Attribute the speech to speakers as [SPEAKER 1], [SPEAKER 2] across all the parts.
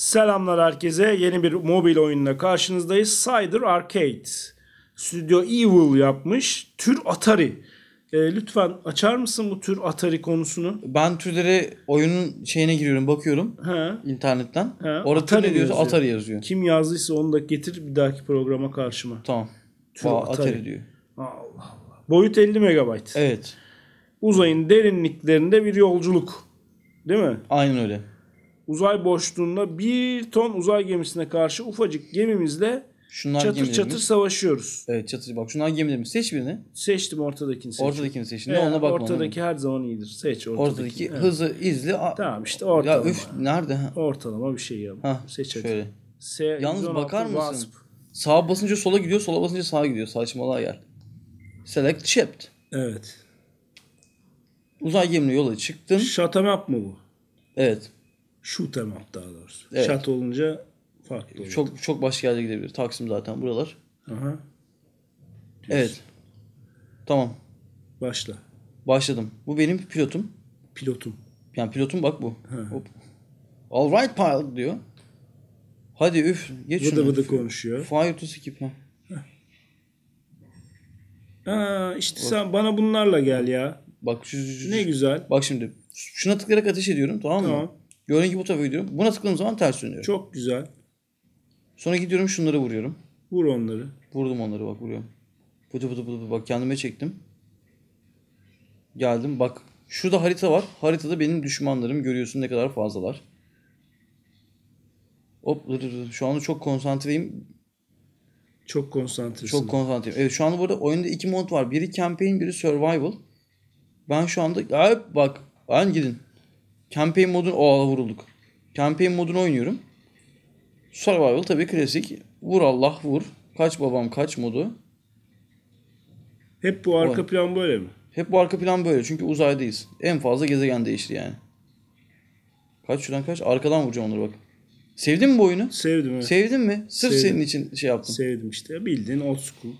[SPEAKER 1] Selamlar herkese. Yeni bir mobil oyunla karşınızdayız. Cider Arcade. Studio Evil yapmış. Tür Atari. Ee, lütfen açar mısın bu tür Atari konusunu?
[SPEAKER 2] Ben türleri oyunun şeyine giriyorum bakıyorum
[SPEAKER 1] He.
[SPEAKER 2] internetten.
[SPEAKER 1] He,
[SPEAKER 2] Orada
[SPEAKER 1] Atari
[SPEAKER 2] ne diyorsa
[SPEAKER 1] yazıyor.
[SPEAKER 2] Atari yazıyor.
[SPEAKER 1] Kim yazdıysa onu da getir bir dahaki programa karşıma.
[SPEAKER 2] Tamam.
[SPEAKER 1] Tür
[SPEAKER 2] Aa,
[SPEAKER 1] Atari.
[SPEAKER 2] Atari. diyor.
[SPEAKER 1] Allah Allah. Boyut 50 MB.
[SPEAKER 2] Evet.
[SPEAKER 1] Uzayın derinliklerinde bir yolculuk. Değil mi?
[SPEAKER 2] Aynen öyle.
[SPEAKER 1] Uzay boşluğunda bir ton uzay gemisine karşı ufacık gemimizle
[SPEAKER 2] Şunlar
[SPEAKER 1] çatır
[SPEAKER 2] gemilerimiz.
[SPEAKER 1] çatır savaşıyoruz.
[SPEAKER 2] Evet çatır. Bak şunlar gemilerimiz. Seç birini.
[SPEAKER 1] Seçtim ortadakini seçtim.
[SPEAKER 2] Ortadakini seç. Ne
[SPEAKER 1] Ee,
[SPEAKER 2] ona bakma.
[SPEAKER 1] Ortadaki her zaman iyidir. Seç ortadaki.
[SPEAKER 2] Ortadaki
[SPEAKER 1] Evet.
[SPEAKER 2] hızı izle. Aa,
[SPEAKER 1] Tamam işte
[SPEAKER 2] Ya
[SPEAKER 1] ortalama.
[SPEAKER 2] üf nerede? Ha.
[SPEAKER 1] Ortalama bir şey ya.
[SPEAKER 2] Ha,
[SPEAKER 1] Seç hadi.
[SPEAKER 2] şöyle.
[SPEAKER 1] S,
[SPEAKER 2] Yalnız
[SPEAKER 1] 116
[SPEAKER 2] bakar mısın?
[SPEAKER 1] Wasp.
[SPEAKER 2] Sağa basınca sola gidiyor, sola basınca sağa gidiyor. Saçmalığa gel. Select shift.
[SPEAKER 1] Evet.
[SPEAKER 2] Uzay gemine yola çıktın.
[SPEAKER 1] Up mı bu?
[SPEAKER 2] Evet.
[SPEAKER 1] Shoot 'em up daha doğrusu.
[SPEAKER 2] Evet.
[SPEAKER 1] Shut olunca farklı oluyor.
[SPEAKER 2] Çok çok başka yerlere gidebilir. Taksim zaten buralar.
[SPEAKER 1] Aha.
[SPEAKER 2] Evet. Tamam.
[SPEAKER 1] Başla.
[SPEAKER 2] Başladım. Bu benim pilotum.
[SPEAKER 1] Pilotum.
[SPEAKER 2] Yani pilotum bak bu. Hop. All right pilot diyor. Hadi üf. Geç
[SPEAKER 1] Vıdı
[SPEAKER 2] şunu.
[SPEAKER 1] vıdı konuşuyor.
[SPEAKER 2] Fire to skip. Ha.
[SPEAKER 1] Aa, işte sen bana bunlarla gel ya.
[SPEAKER 2] Bak şu, şu- şu-
[SPEAKER 1] Ne güzel.
[SPEAKER 2] Bak şimdi. Şuna tıklayarak ateş ediyorum tamam mı?
[SPEAKER 1] Tamam.
[SPEAKER 2] Gördüğün gibi bu tarafa gidiyorum. Buna tıkladığım zaman ters dönüyorum.
[SPEAKER 1] Çok güzel.
[SPEAKER 2] Sonra gidiyorum şunları vuruyorum.
[SPEAKER 1] Vur onları.
[SPEAKER 2] Vurdum onları bak vuruyorum. Pıtı pıtı pıtı bak kendime çektim. Geldim bak. Şurada harita var. Haritada benim düşmanlarım görüyorsun ne kadar fazlalar. Hop şu anda çok konsantreyim.
[SPEAKER 1] Çok konsantresin.
[SPEAKER 2] Çok konsantreyim. Evet şu anda burada oyunda iki mod var. Biri campaign, biri survival. Ben şu anda Hop, bak ben gidin. Campaign modun o vurulduk. Campaign modunu oynuyorum. Survival tabii klasik. Vur Allah vur. Kaç babam kaç modu.
[SPEAKER 1] Hep bu arka
[SPEAKER 2] Oy.
[SPEAKER 1] plan böyle mi?
[SPEAKER 2] Hep bu arka plan böyle çünkü uzaydayız. En fazla gezegen değişti yani. Kaç şuradan kaç? Arkadan vuracağım onları bak. Sevdin mi bu oyunu?
[SPEAKER 1] Sevdim evet.
[SPEAKER 2] Sevdin mi? Sırf
[SPEAKER 1] Sevdim.
[SPEAKER 2] senin için şey yaptım.
[SPEAKER 1] Sevdim işte. Bildiğin old school.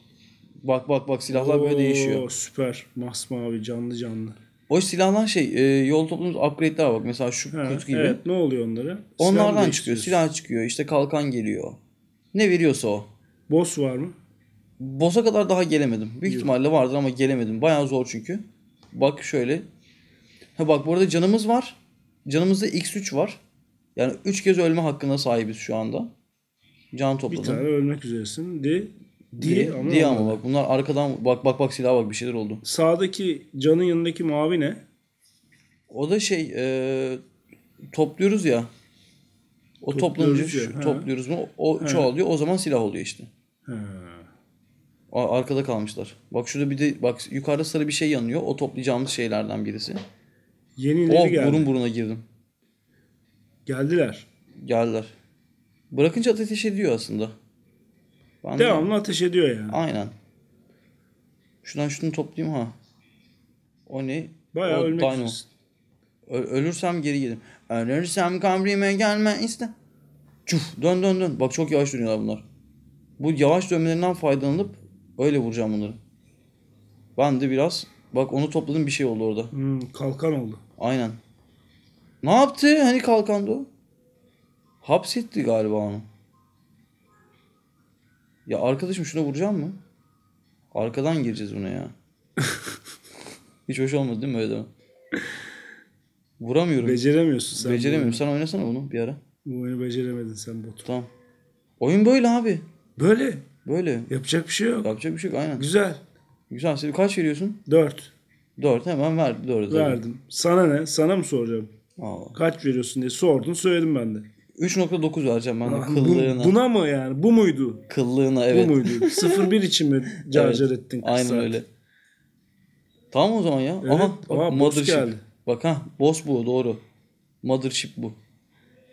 [SPEAKER 2] Bak bak bak silahlar böyle
[SPEAKER 1] Oo,
[SPEAKER 2] değişiyor.
[SPEAKER 1] Süper. Masmavi canlı canlı.
[SPEAKER 2] O silahlar şey e, yol toplumumuz upgrade'ler bak. Mesela şu
[SPEAKER 1] Ha,
[SPEAKER 2] kutu gibi.
[SPEAKER 1] Evet ne oluyor onlara? Silah
[SPEAKER 2] Onlardan çıkıyor.
[SPEAKER 1] değiştiriyorsun?
[SPEAKER 2] Silah çıkıyor. işte kalkan geliyor. Ne veriyorsa o.
[SPEAKER 1] Boss var mı?
[SPEAKER 2] Boss'a kadar daha gelemedim. Büyük ihtimalle vardır ama gelemedim. Bayağı zor çünkü. Bak şöyle. Ha bak bu arada canımız var. Canımızda x3 var. Yani 3 kez ölme hakkına sahibiz şu anda. Can
[SPEAKER 1] Bir
[SPEAKER 2] topladım.
[SPEAKER 1] tane ölmek üzeresin. Di. Di,
[SPEAKER 2] Diye,
[SPEAKER 1] ama,
[SPEAKER 2] diye ama bak bunlar arkadan bak bak bak silaha bak bir şeyler oldu.
[SPEAKER 1] Sağdaki canın yanındaki mavi ne?
[SPEAKER 2] O da şey e, topluyoruz ya. O
[SPEAKER 1] Topluyoruz ya,
[SPEAKER 2] topluyoruz mu o çoğalıyor o zaman silah oluyor işte. A- Arkada kalmışlar. Bak şurada bir de bak yukarıda sarı bir şey yanıyor. O toplayacağımız şeylerden birisi.
[SPEAKER 1] Yenileri
[SPEAKER 2] Oh
[SPEAKER 1] geldi.
[SPEAKER 2] burun buruna girdim.
[SPEAKER 1] Geldiler.
[SPEAKER 2] Geldiler. Bırakınca ateş ediyor aslında. Ben de-
[SPEAKER 1] Devamlı ateş ediyor yani.
[SPEAKER 2] Aynen. Şuradan şunu toplayayım ha. O ne?
[SPEAKER 1] Bayağı
[SPEAKER 2] o
[SPEAKER 1] ölmek
[SPEAKER 2] dino. Ö- ölürsem geri gelirim. Ölürsem kabrime gelme iste. Çuf dön dön dön. Bak çok yavaş dönüyorlar bunlar. Bu yavaş dönmelerinden faydalanıp öyle vuracağım bunları. Ben de biraz bak onu topladım bir şey oldu orada.
[SPEAKER 1] Hmm, kalkan oldu.
[SPEAKER 2] Aynen. Ne yaptı? Hani kalkandı o? Hapsetti galiba onu. Ya arkadaşım şuna vuracağım mı? Arkadan gireceğiz buna ya. Hiç hoş olmadı değil mi öyle deme? Vuramıyorum.
[SPEAKER 1] Beceremiyorsun sen.
[SPEAKER 2] Beceremiyorum. Sen oynasana bunu bir ara.
[SPEAKER 1] Bu oyunu beceremedin sen bot.
[SPEAKER 2] Tamam. Oyun böyle abi.
[SPEAKER 1] Böyle.
[SPEAKER 2] Böyle.
[SPEAKER 1] Yapacak bir şey yok.
[SPEAKER 2] Yapacak bir şey yok aynen.
[SPEAKER 1] Güzel.
[SPEAKER 2] Güzel. Sen kaç veriyorsun?
[SPEAKER 1] 4.
[SPEAKER 2] 4 hemen ver. 4
[SPEAKER 1] Verdim. Sana ne? Sana mı soracağım?
[SPEAKER 2] Aa.
[SPEAKER 1] Kaç veriyorsun diye sordun söyledim ben de.
[SPEAKER 2] 3.9 vereceğim ben de
[SPEAKER 1] Bu-
[SPEAKER 2] kıllığına.
[SPEAKER 1] buna mı yani? Bu muydu?
[SPEAKER 2] Kıllığına evet.
[SPEAKER 1] Bu muydu? 0-1 için mi carcar
[SPEAKER 2] Evet,
[SPEAKER 1] ettin?
[SPEAKER 2] Aynen
[SPEAKER 1] saat?
[SPEAKER 2] öyle. Tamam o zaman ya.
[SPEAKER 1] Evet,
[SPEAKER 2] Aha
[SPEAKER 1] aha,
[SPEAKER 2] bak
[SPEAKER 1] boss
[SPEAKER 2] mothership.
[SPEAKER 1] geldi.
[SPEAKER 2] Bak ha boss bu doğru. Mothership bu.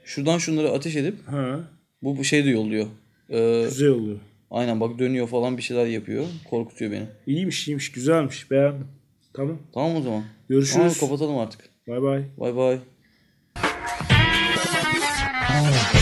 [SPEAKER 2] Şuradan şunları ateş edip
[SPEAKER 1] Ha.
[SPEAKER 2] bu, bu şey de yolluyor. Ee,
[SPEAKER 1] Güzel oluyor.
[SPEAKER 2] aynen bak dönüyor falan bir şeyler yapıyor. Korkutuyor beni.
[SPEAKER 1] İyiymiş iyiymiş. Güzelmiş. Beğendim. Tamam.
[SPEAKER 2] Tamam o zaman.
[SPEAKER 1] Görüşürüz.
[SPEAKER 2] Tamam kapatalım artık.
[SPEAKER 1] Bay bay.
[SPEAKER 2] Bay bay. Yeah.